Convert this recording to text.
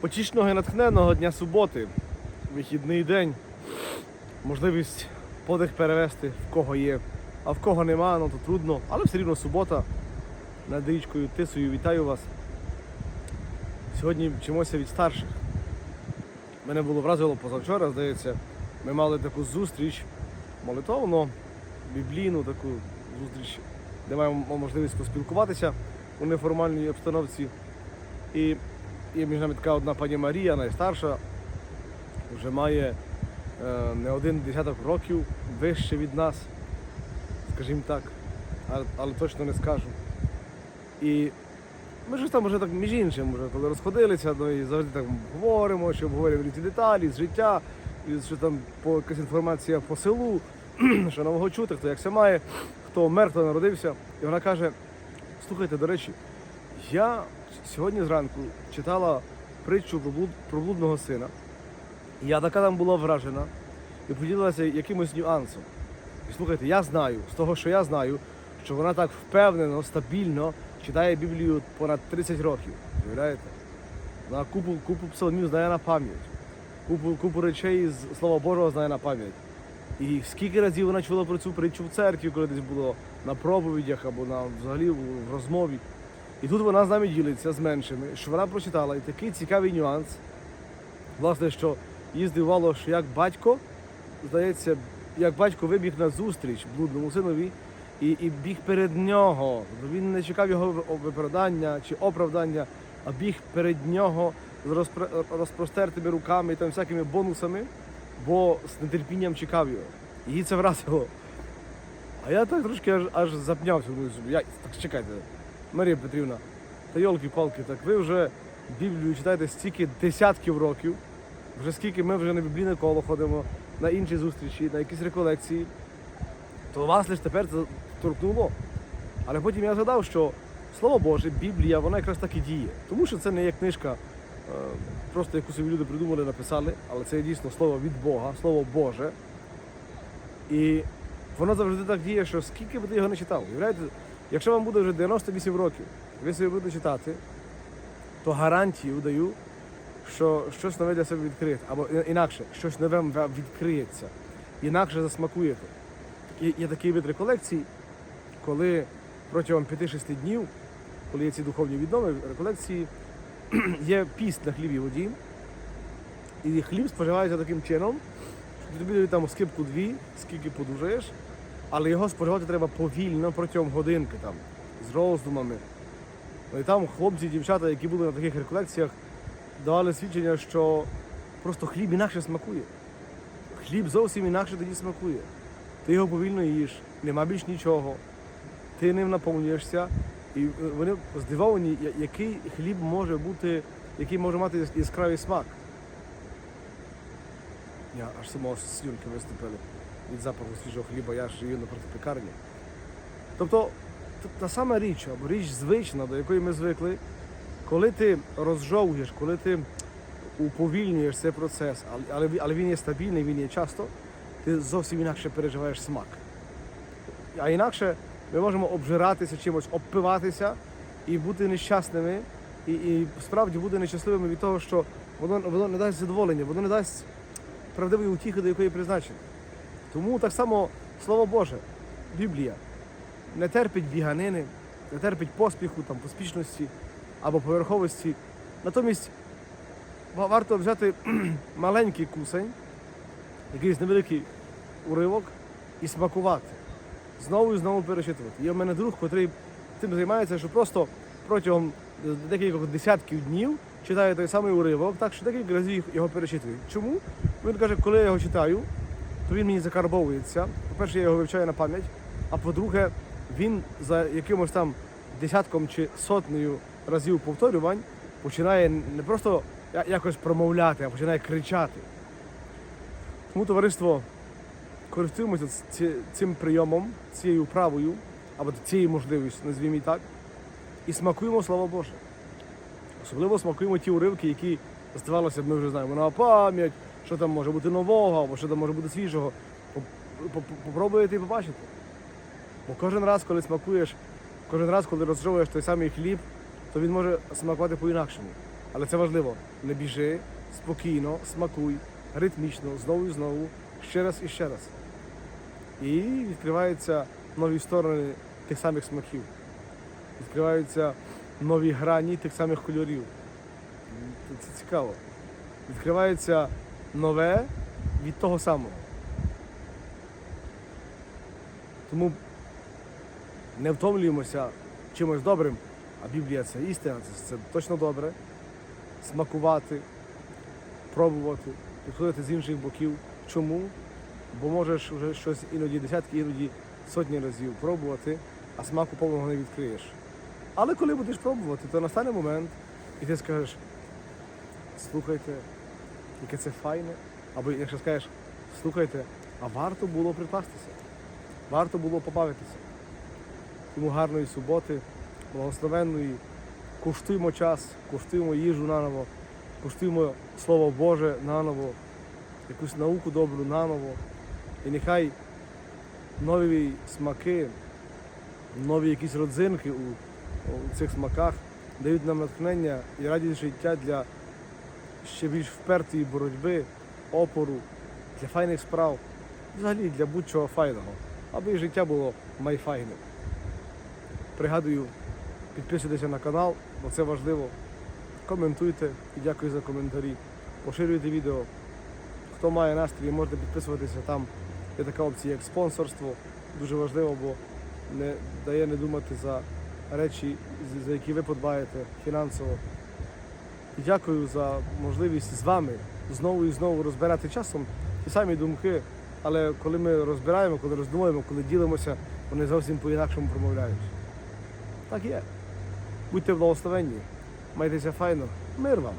Потішного і натхненного дня суботи, вихідний день, можливість подих перевести, в кого є, а в кого нема, ну то трудно, але все рівно субота над річкою Тисою. Вітаю вас. Сьогодні вчимося від старших. Мене було вразило позавчора, здається, ми мали таку зустріч молитовну, біблійну таку зустріч, де маємо можливість поспілкуватися у неформальній обстановці. І і між нами така одна пані Марія, найстарша, вже має е, не один десяток років вище від нас, скажімо так, але, але точно не скажу. І ми ж там вже так між іншим, вже коли розходилися, ну, і завжди так говоримо, що обговорюємо різні деталі з життя, і що там по якась інформація по селу, що нового чути, хто як це має, хто мер, хто народився. І вона каже: слухайте, до речі, я сьогодні зранку читала притчу про, блудного сина. І Я така там була вражена і поділилася якимось нюансом. І слухайте, я знаю, з того, що я знаю, що вона так впевнено, стабільно читає Біблію понад 30 років. Уявляєте? Вона купу, купу псалмів знає на пам'ять, купу, купу речей з Слова Божого знає на пам'ять. І скільки разів вона чула про цю притчу в церкві, коли десь було на проповідях або на взагалі в розмові. І тут вона з нами ділиться з меншими, що вона прочитала і такий цікавий нюанс. Власне, що її здивувало, що як батько, здається, як батько вибіг на зустріч блудному синові і, і біг перед нього. Він не чекав його виправдання чи оправдання, а біг перед нього з розпро- розпростертими руками і там всякими бонусами, бо з нетерпінням чекав його. Її це вразило. А я так трошки аж, аж запнявся. я, так чекайте, Марія Петрівна, та йолки-палки, так ви вже Біблію читаєте стільки десятків років, вже скільки ми вже на біблійне коло ходимо, на інші зустрічі, на якісь реколекції, то вас лише тепер це торкнуло. Але потім я згадав, що Слово Боже, Біблія, вона якраз так і діє. Тому що це не є книжка, е, просто яку собі люди придумали, написали, але це дійсно слово від Бога, Слово Боже. І воно завжди так діє, що скільки би ти його не читав. Уявляєте, якщо вам буде вже 98 років, ви собі будете читати, то гарантію даю, що щось нове для себе відкриєте. Або інакше, щось нове відкриється. Інакше засмакуєте. Є, є такий вид реколекцій, коли протягом 5-6 днів, коли є ці духовні відноми, реколекції, є піст на хлібі воді, і хліб споживається таким чином, що тобі дають там скипку дві, скільки подужаєш, але його споживати треба повільно протягом годинки там, з роздумами. Ну і там хлопці, дівчата, які були на таких реколекціях, давали свідчення, що просто хліб інакше смакує. Хліб зовсім інакше тоді смакує. Ти його повільно їш, нема більш нічого. Ти ним наповнюєшся. І е, вони здивовані, який хліб може бути, який може мати яскравий смак. Я аж само слюнки виступили від запаху свіжого хліба, я ж її напроти пекарні. Тобто, та сама річ, або річ звична, до якої ми звикли, коли ти розжовуєш, коли ти уповільнюєш цей процес, але, але, він- є стабільний, він є часто, ти зовсім інакше переживаєш смак. А інакше ми можемо обжиратися чимось, обпиватися і бути нещасними, і, і справді бути нещасливими від того, що воно, воно не дасть задоволення, воно не дасть правдивої утіхи, до якої призначено. Тому так само Слово Боже, Біблія не терпить біганини, не терпить поспіху, там, поспішності або поверховості. Натомість варто взяти маленький кусень, якийсь невеликий уривок і смакувати. Знову і знову перечитувати. Є в мене друг, котрий тим займається, що просто протягом декількох десятків днів читає той самий уривок, так що декілька разів його перечитує. Чому? Він каже, коли я його читаю, то він мені закарбовується. По-перше, я його вивчаю на пам'ять, а по-друге, він за якимось там десятком чи сотнею разів повторювань починає не просто якось промовляти, а починає кричати. Тому товариство користуємося цим прийомом, цією вправою, або цією можливістю, назвімо і так, і смакуємо Слово Боже. Особливо смакуємо ті уривки, які, здавалося б, ми вже знаємо на пам'ять, що там може бути нового, або що там може бути свіжого. Поп- поп- Попробуйте і побачите. Бо кожен раз, коли смакуєш, кожен раз, коли розжовуєш той самий хліб, то він може смакувати по-інакшому. Але це важливо. Не біжи, спокійно, смакуй, ритмічно, знову і знову, ще раз і ще раз. І відкриваються нові сторони тих самих смаків. Відкриваються нові грані тих самих кольорів. Це- цікаво. Відкривається нове від того самого. Тому не втомлюємося чимось добрим, а Біблія це істина, це, це точно добре. Смакувати, пробувати, підходити з інших боків. Чому? Бо можеш вже щось іноді десятки, іноді сотні разів пробувати, а смаку повного не відкриєш. Але коли будеш пробувати, то настане момент, і ти скажеш, слухайте, яке це файне. Або якщо скажеш, слухайте, а варто було припастися, варто було побавитися. Тому гарної суботи, благословенної. Куштуємо час, куштуємо їжу наново, куштуємо Слово Боже наново, якусь науку добру наново. І нехай нові смаки, нові якісь родзинки у, у цих смаках дають нам натхнення і радість життя для ще більш впертої боротьби, опору, для файних справ, взагалі для будь-чого файного, аби життя було майфайним. Пригадую, підписуйтеся на канал, бо це важливо. Коментуйте і дякую за коментарі. Поширюйте відео. Хто має настрій, можете підписуватися. Там є така опція, як спонсорство. Дуже важливо, бо не дає не думати за речі, за які ви подбаєте фінансово. Дякую за можливість з вами знову і знову розбирати часом ті самі думки. Але коли ми розбираємо, коли роздумуємо, коли ділимося, вони зовсім по-інакшому промовляють. Так є. Будьте благословенні, майтеся файно, мир вам.